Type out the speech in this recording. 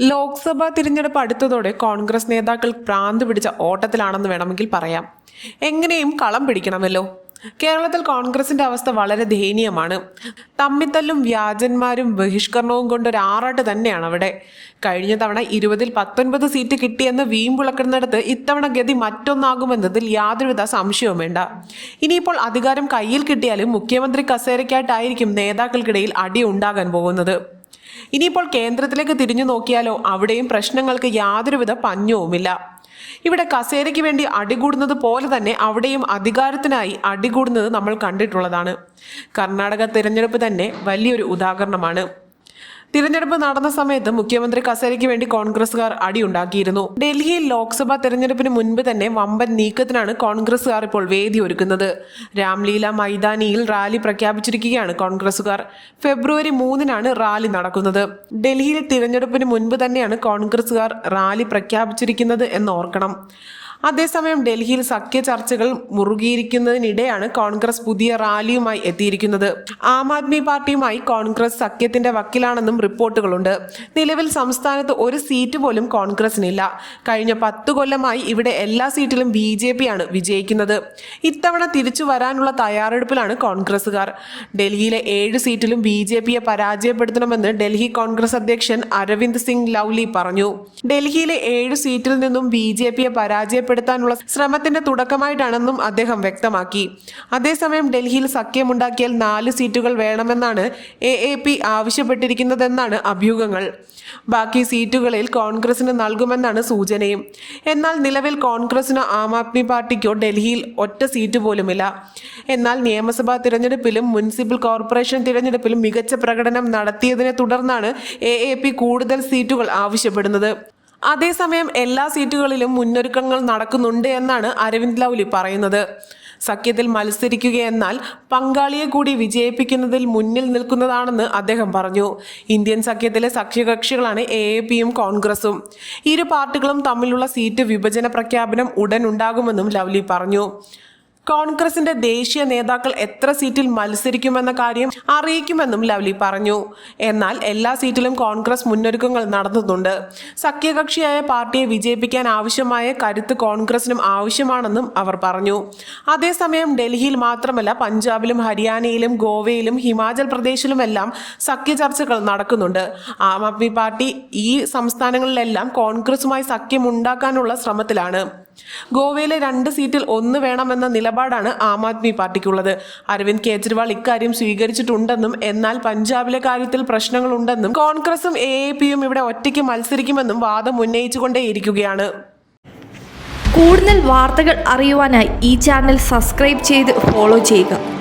ലോക്സഭാ തിരഞ്ഞെടുപ്പ് അടുത്തതോടെ കോൺഗ്രസ് നേതാക്കൾ ഭ്രാന്ത് പിടിച്ച ഓട്ടത്തിലാണെന്ന് വേണമെങ്കിൽ പറയാം. എങ്ങനെയും കളം പിടിക്കണമല്ലോ. കേരളത്തിൽ കോൺഗ്രസിന്റെ അവസ്ഥ വളരെ ദയനീയമാണ്. തമ്മിത്തല്ലും വ്യാജന്മാരും ബഹിഷ്കരണവും കൊണ്ട് ഒരു ആറാട്ട് തന്നെയാണ് അവിടെ. കഴിഞ്ഞ തവണ ഇരുപതിൽ പത്തൊൻപത് സീറ്റ് കിട്ടിയെന്ന് വീമ്പുളക്കുന്നിടത്ത് ഇത്തവണ ഗതി മറ്റൊന്നാകുമെന്നതിൽ യാതൊരുവിധ സംശയവും വേണ്ട. ഇനിയിപ്പോൾ അധികാരം കയ്യിൽ കിട്ടിയാലും മുഖ്യമന്ത്രി കസേരയ്ക്കായിട്ടായിരിക്കും നേതാക്കൾക്കിടയിൽ അടി ഉണ്ടാകാൻ പോകുന്നത്. ഇനിയിപ്പോൾ കേന്ദ്രത്തിലേക്ക് തിരിഞ്ഞു നോക്കിയാലോ അവിടെയും പ്രശ്നങ്ങൾക്ക് യാതൊരുവിധ പഞ്ഞവുമില്ല. ഇവിടെ കസേരയ്ക്ക് വേണ്ടി അടികൂടുന്നത് പോലെ തന്നെ അവിടെയും അധികാരത്തിനായി അടികൂടുന്നത് നമ്മൾ കണ്ടിട്ടുള്ളതാണ്. കർണാടക തിരഞ്ഞെടുപ്പ് തന്നെ വലിയൊരു ഉദാഹരണമാണ്. തിരഞ്ഞെടുപ്പ് നടന്ന സമയത്ത് മുഖ്യമന്ത്രി കസേരയ്ക്ക് വേണ്ടി കോൺഗ്രസുകാർ അടിയുണ്ടാക്കിയിരുന്നു. ഡൽഹിയിൽ ലോക്സഭാ തെരഞ്ഞെടുപ്പിന് മുൻപ് തന്നെ വമ്പൻ നീക്കത്തിനാണ് കോൺഗ്രസുകാർ ഇപ്പോൾ വേദി ഒരുക്കുന്നത്. രാംലീല മൈതാനിയിൽ റാലി പ്രഖ്യാപിച്ചിരിക്കുകയാണ് കോൺഗ്രസുകാർ ഫെബ്രുവരി മൂന്നിനാണ് റാലി നടക്കുന്നത്. ഡൽഹിയിൽ തിരഞ്ഞെടുപ്പിന് മുൻപ് തന്നെയാണ് കോൺഗ്രസുകാർ റാലി പ്രഖ്യാപിച്ചിരിക്കുന്നത് എന്ന് ഓർക്കണം. അതേസമയം ഡൽഹിയിൽ സഖ്യ ചർച്ചകൾ മുറുകിയിരിക്കുന്നതിനിടെയാണ് കോൺഗ്രസ് പുതിയ റാലിയുമായി എത്തിയിരിക്കുന്നത്. ആം ആദ്മി പാർട്ടിയുമായി കോൺഗ്രസ് സഖ്യത്തിന്റെ വക്കിലാണെന്നും റിപ്പോർട്ടുകളുണ്ട്. നിലവിൽ സംസ്ഥാനത്ത് ഒരു സീറ്റ് പോലും കോൺഗ്രസിനില്ല. കഴിഞ്ഞ പത്ത് കൊല്ലമായി ഇവിടെ എല്ലാ സീറ്റിലും ബി ജെ പി ആണ് വിജയിക്കുന്നത്. ഇത്തവണ തിരിച്ചു വരാനുള്ള തയ്യാറെടുപ്പിലാണ് കോൺഗ്രസുകാർ ഡൽഹിയിലെ ഏഴ് സീറ്റിലും ബി ജെ പിയെ പരാജയപ്പെടുത്തണമെന്ന് ഡൽഹി കോൺഗ്രസ് അധ്യക്ഷൻ അരവിന്ദ് സിംഗ് ലൗലി പറഞ്ഞു. ഡൽഹിയിലെ ഏഴ് സീറ്റിൽ നിന്നും ബി ജെ പിയെ പരാജയപ്പെടുത്താനുള്ള ശ്രമത്തിന്റെ തുടക്കമായിട്ടാണെന്നും അദ്ദേഹം വ്യക്തമാക്കി. അതേസമയം ഡൽഹിയിൽ സഖ്യമുണ്ടാക്കിയാൽ നാല് സീറ്റുകൾ വേണമെന്നാണ് എ എ പി ആവശ്യപ്പെട്ടിരിക്കുന്നതെന്നാണ് അഭ്യൂഹങ്ങൾ. ബാക്കി സീറ്റുകളിൽ കോൺഗ്രസിന് നൽകുമെന്നാണ് സൂചനയും. എന്നാൽ നിലവിൽ കോൺഗ്രസിനോ ആം ആദ്മി പാർട്ടിക്കോ ഡൽഹിയിൽ ഒറ്റ സീറ്റ് പോലുമില്ല. എന്നാൽ നിയമസഭാ തിരഞ്ഞെടുപ്പിലും മുനിസിപ്പൽ കോർപ്പറേഷൻ തിരഞ്ഞെടുപ്പിലും മികച്ച പ്രകടനം നടത്തിയതിനെ തുടർന്നാണ് എ എ പി കൂടുതൽ സീറ്റുകൾ ആവശ്യപ്പെടുന്നത്. അതേസമയം എല്ലാ സീറ്റുകളിലും മുന്നൊരുക്കങ്ങൾ നടക്കുന്നുണ്ട് എന്നാണ് അരവിന്ദ് ലൗലി പറയുന്നത്. സഖ്യത്തിൽ മത്സരിക്കുകയെന്നാൽ പങ്കാളിയെ കൂടി വിജയിപ്പിക്കുന്നതിൽ മുന്നിൽ നിൽക്കുന്നതാണെന്ന് അദ്ദേഹം പറഞ്ഞു. ഇന്ത്യൻ സഖ്യത്തിലെ സഖ്യകക്ഷികളാണ് എ എ പിയും കോൺഗ്രസും. ഇരു പാർട്ടികളും തമ്മിലുള്ള സീറ്റ് വിഭജന പ്രഖ്യാപനം ഉടൻ ഉണ്ടാകുമെന്നും ലവ്ലി പറഞ്ഞു. കോൺഗ്രസിന്റെ ദേശീയ നേതാക്കൾ എത്ര സീറ്റിൽ മത്സരിക്കുമെന്ന കാര്യം അറിയിക്കുമെന്നും ലവ്ലി പറഞ്ഞു. എന്നാൽ എല്ലാ സീറ്റിലും കോൺഗ്രസ് മുന്നൊരുക്കങ്ങൾ നടത്തുന്നുണ്ട്. സഖ്യകക്ഷിയായ പാർട്ടിയെ വിജയിപ്പിക്കാൻ ആവശ്യമായ കരുത്ത് കോൺഗ്രസിനും ആവശ്യമാണെന്നും അവർ പറഞ്ഞു. അതേസമയം ഡൽഹിയിൽ മാത്രമല്ല പഞ്ചാബിലും ഹരിയാനയിലും ഗോവയിലും ഹിമാചൽ പ്രദേശിലുമെല്ലാം സഖ്യ ചർച്ചകൾ നടക്കുന്നുണ്ട്. ആം ആദ്മി പാർട്ടി ഈ സംസ്ഥാനങ്ങളിലെല്ലാം കോൺഗ്രസുമായി സഖ്യമുണ്ടാക്കാനുള്ള ശ്രമത്തിലാണ്. ഗോവയിലെ രണ്ട് സീറ്റിൽ ഒന്ന് വേണമെന്ന നിലപാടാണ് ആം ആദ്മി പാർട്ടിക്കുള്ളത്. അരവിന്ദ് കെജ്രിവാൾ ഇക്കാര്യം സ്വീകരിച്ചിട്ടുണ്ടെന്നും എന്നാൽ പഞ്ചാബിലെ കാര്യത്തിൽ പ്രശ്നങ്ങളുണ്ടെന്നും കോൺഗ്രസും എ എ പിയും ഇവിടെ ഒറ്റയ്ക്ക് മത്സരിക്കുമെന്നും വാദം ഉന്നയിച്ചുകൊണ്ടേയിരിക്കുകയാണ്. കൂടുതൽ വാർത്തകൾ അറിയുവാനായി ഈ ചാനൽ സബ്സ്ക്രൈബ് ചെയ്ത് ഫോളോ ചെയ്യുക.